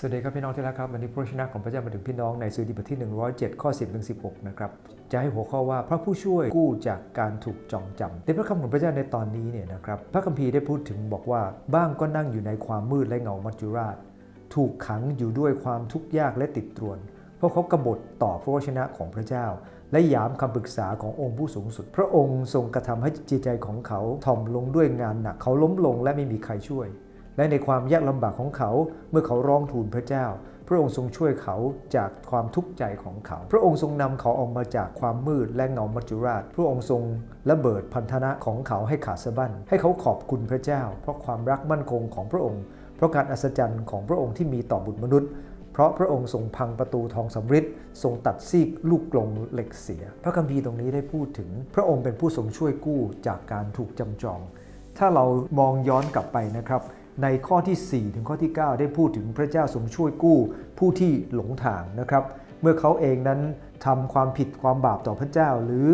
สวัสดีครับพี่น้องที่รักครับวันนี้พระชนะของพระเจ้ามาถึงพี่น้องในสุดีบทที่ 107 ข้อ 10 ถึง 16 นะครับ จะให้หัวข้อว่าพระผู้ช่วยกู้จากการถูกจองจำในพระคำของพระเจ้าในตอนนี้เนี่ยนะครับพระคัมภีร์ได้พูดถึงบอกว่า บ้างก็นั่งอยู่ในความมืดและเงามัจจุราช ถูกขังอยู่ด้วยความทุกข์ยากและติดตรวน เพราะเขากบฏต่อพระวจนะของพระเจ้า และยามคำปรึกษาขององค์ผู้สูงสุด พระองค์ทรงกระทำให้จิตใจของเขาถ่อมลงด้วยงานหนักเขาล้มลงและไม่มีใครช่วย และในความยากลำบากของเขาเมื่อเขาร้องทูลพระเจ้า พระองค์ทรงช่วยเขาจากความทุกข์ใจของเขา พระองค์ทรงนำเขาออกมาจากความมืดและเงามัจจุราช พระองค์ทรงระเบิดพันธนะของเขาให้ขาดสะบั้นให้เขาขอบคุณพระเจ้า เพราะความรักมั่นคงของพระองค์ เพราะการอัศจรรย์ของพระองค์ที่มีต่อบุตรมนุษย์เพราะพระองค์ทรงพังประตูทองสำริดทรงตัดซีกลูกกลงเหล็กเสีย พระคัมภีร์ตรงนี้ได้พูดถึง พระองค์เป็นผู้ทรงช่วยกู้จากการถูกจำจอง ถ้าเรามองย้อนกลับไปนะครับ ในข้อที่ 4 ถึงข้อที่ 9 ได้พูดถึงพระเจ้าทรงช่วยกู้ผู้ที่หลงทางนะครับ เมื่อเขาเองนั้นทำความผิดความบาปต่อพระเจ้า หรือ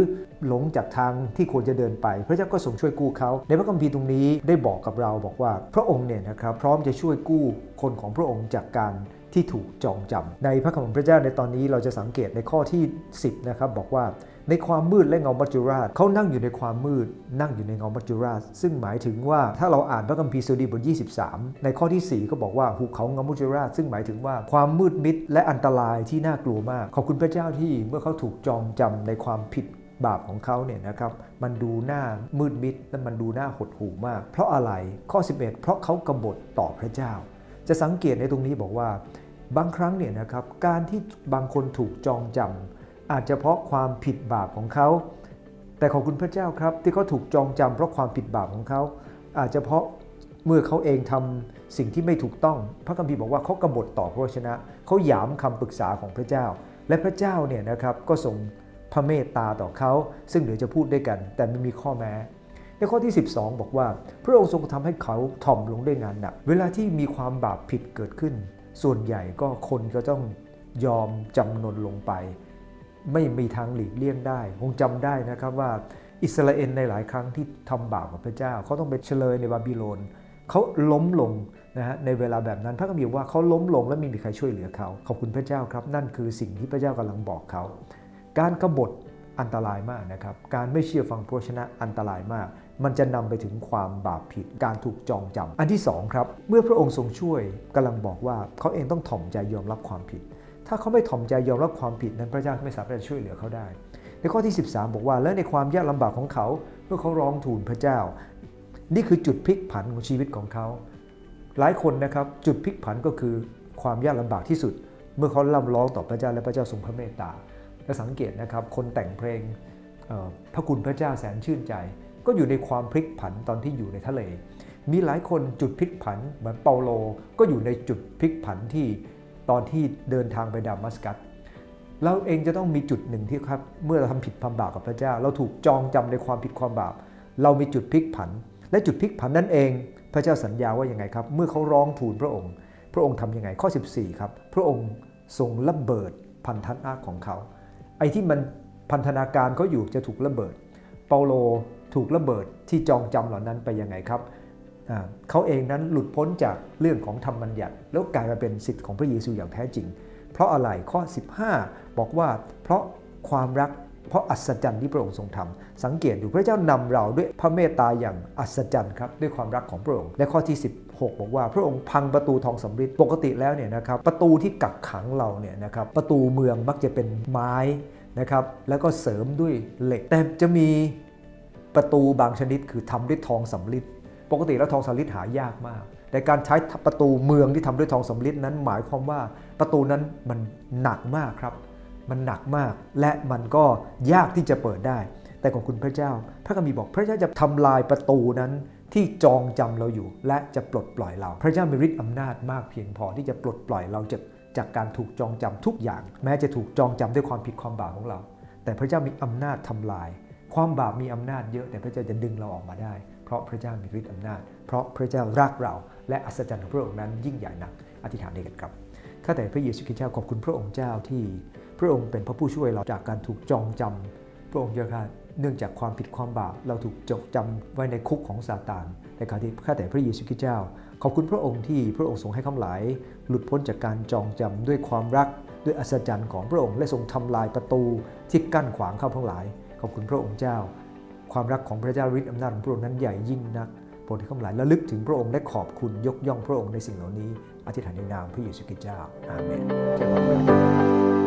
หลงจากทางที่ควรจะเดินไป พระเจ้าก็ทรงช่วยกู้เขา ในพระคัมภีร์ตรงนี้ได้บอกกับเราบอกว่า พระองค์เนี่ยนะครับพร้อมจะช่วยกู้คนของพระองค์จากการที่ถูกจองจำในพระคำของพระเจ้าในตอนนี้เราจะสังเกตในข้อที่ 10นะครับบอกว่า ในความมืดและเงามัจจุราชเขานั่งอยู่ในความมืด นั่งอยู่ในเงามัจจุราช ซึ่งหมายถึงว่าถ้าเราอ่านพระคัมภีร์สดีบท 23 ในข้อที่ 4 ก็บอกว่าหุบเขาเงามัจจุราช ซึ่งหมายถึงว่าความมืดมิดและอันตรายที่น่ากลัวมาก ขอบคุณพระเจ้าที่เมื่อเขาถูกจองจำในความผิดบาปของเขาเนี่ยนะครับมันดูหน้ามืดมิดและมันดูหน้าหดหู่มาก เพราะอะไรข้อ 11 เพราะเขากบฏต่อพระเจ้า จะสังเกตในตรงนี้บอกว่า บางครั้งเนี่ยนะครับการที่บางคนถูกจองจำ อาจจะเพราะความผิดบาปของเขา แต่ขอบคุณพระเจ้าครับที่เขาถูกจองจำเพราะความผิดบาปของเขา อาจจะเพราะเมื่อเขาเองทำสิ่งที่ไม่ถูกต้อง พระคัมภีร์บอกว่าเขากบฏต่อพระวจนะ เขาหยามคำปรึกษาของพระเจ้า และพระเจ้าเนี่ยนะครับก็ทรงพระเมตตาต่อเขา ซึ่งเดี๋ยวจะพูดด้วยกัน แต่ไม่มีข้อแม้ในข้อที่ 12 บอกว่า พระองค์ทรงทำให้เขาถ่อมลงด้วยงานหนัก เวลาที่มีความบาปผิดเกิดขึ้น ส่วนใหญ่ก็คนก็ต้องยอมจำนนลงไป ไม่มีทางหลีกเลี่ยงได้ คงจำได้นะครับว่าอิสราเอลในหลายครั้งที่ทำบาปกับพระเจ้า เขาต้องไปเฉลยในบาบิโลนเขาล้มลงนะฮะในเวลาแบบนั้นพระคัมภีร์ว่าเขาล้มลงและไม่มีใครช่วยเหลือเขา ขอบคุณพระเจ้าครับ นั่นคือสิ่งที่พระเจ้ากำลังบอกเขา การกบฏอันตรายมากนะครับ การไม่เชื่อฟังพระชนะอันตรายมาก มันจะนำไปถึงความบาปผิด การถูกจองจำอันที่สองครับ เมื่อพระองค์ทรงช่วยกำลังบอกว่าเขาเองต้องถ่อมใจยอมรับความผิด ถ้าเขาไม่ถ่อมใจยอมรับความผิดนั้นพระเจ้าไม่สามารถช่วยเหลือเขาได้ ในข้อที่ 13 บอกว่า และในความยากลำบากของเขาเมื่อเขาร้องทูลพระเจ้า นี่คือจุดพลิกผันของชีวิตของเขา หลายคนนะครับจุดพลิกผันก็คือความยากลำบากที่สุด เมื่อเขาร่ำร้องต่อพระเจ้าและพระเจ้าทรงพระเมตตาและสังเกตนะครับคนแต่งเพลงพระคุณพระเจ้าแสนชื่นใจ ก็อยู่ในความพลิกผันตอนที่อยู่ในทะเล มีหลายคนจุดพลิกผันเหมือนเปาโล ก็อยู่ในจุดพลิกผันที่ ตอนที่เดินทางไปดามัสกัสเราเองจะต้องมีจุดหนึ่งที่ครับเมื่อเราทำผิดความบาปกับพระเจ้า เราถูกจองจำในความผิดความบาป เรามีจุดพลิกผัน และจุดพลิกผันนั่นเอง พระเจ้าสัญญาว่ายังไงครับ เมื่อเขาร้องทูลพระองค์ พระองค์ทำยังไงข้อ 14 ครับ พระองค์ทรงระเบิดพันธนาของเขา ไอ้ที่มันพันธนาการเขาอยู่จะถูกระเบิด เปาโลถูกระเบิดที่จองจำเหล่านั้นไปยังไงครับ เขาเองนั้นหลุดพ้นจากเรื่องของธรรมบัญญัติแล้วกลายมาเป็นสิทธิ์ของพระเยซูอย่างแท้จริง เพราะอะไรข้อ 15 บอกว่า เพราะความรักเพราะอัศจรรย์ที่พระองค์ทรงทำสังเกตดูพระเจ้านำเราด้วยพระเมตตาอย่างอัศจรรย์ครับด้วยความรักของพระองค์และข้อที่ 16 บอกว่าพระองค์พังประตูทองสำริดปกติแล้วเนี่ยนะครับประตูที่กักขังเราเนี่ยนะครับประตูเมืองมักจะเป็นไม้นะครับแล้วก็เสริมด้วยเหล็กแต่จะมีประตูบางชนิดคือทำด้วยทองสำริด ปกติแล้วทองสำริดหายากมาก แต่การใช้ประตูเมืองที่ทำด้วยทองสำริดนั้นหมายความว่าประตูนั้นมันหนักมากครับ มันหนักมากและมันก็ยากที่จะเปิดได้ แต่ของคุณพระเจ้า พระคัมภีร์บอกพระเจ้าจะทำลายประตูนั้นที่จองจำเราอยู่ และจะปลดปล่อยเรา พระเจ้ามีฤทธิ์อำนาจมากเพียงพอที่จะปลดปล่อยเราจากจากการถูกจองจำทุกอย่าง แม้จะถูกจองจำด้วยความผิดความบาปของเรา แต่พระเจ้ามีอำนาจทำลาย ความบาปมีอำนาจเยอะแต่พระเจ้าจะดึงเราออกมาได้ ราะพระเจ้ามีฤทธิ์อำนาจ เพราะพระเจ้ารักเราและอัศจรรย์ของพระองค์นั้นยิ่งใหญ่นักอธิษฐานด้วยกันครับข้าแต่พระเยซูคริสต์เจ้าขอบคุณพระองค์เจ้าที่พระองค์เป็นพระผู้ช่วยเราจากการถูกจองจำพระองค์เจ้าค่ะเนื่องจากความผิดความบาปเราถูกจดจำไว้ในคุกของซาตานในการที่ข้าแต่พระเยซูคริสต์เจ้า ขอบคุณพระองค์ที่พระองค์ทรงให้คำหลายหลุดพ้นจากการจองจำด้วยความรักด้วยอัศจรรย์ของพระองค์และทรงทำลายประตูที่กั้นขวางเข้าทั้งหลาย ขอบคุณพระองค์เจ้า ความรักของพระเจ้าฤทธิ์อำนาจของพระองค์นั้นใหญ่ยิ่งนักโปรดให้ข้าหลายระลึกถึงพระองค์และขอบคุณยกย่องพระองค์ในสิ่งเหล่านี้อธิษฐานในนามพระเยซูคริสต์เจ้าอาเมนเจ้าขอบ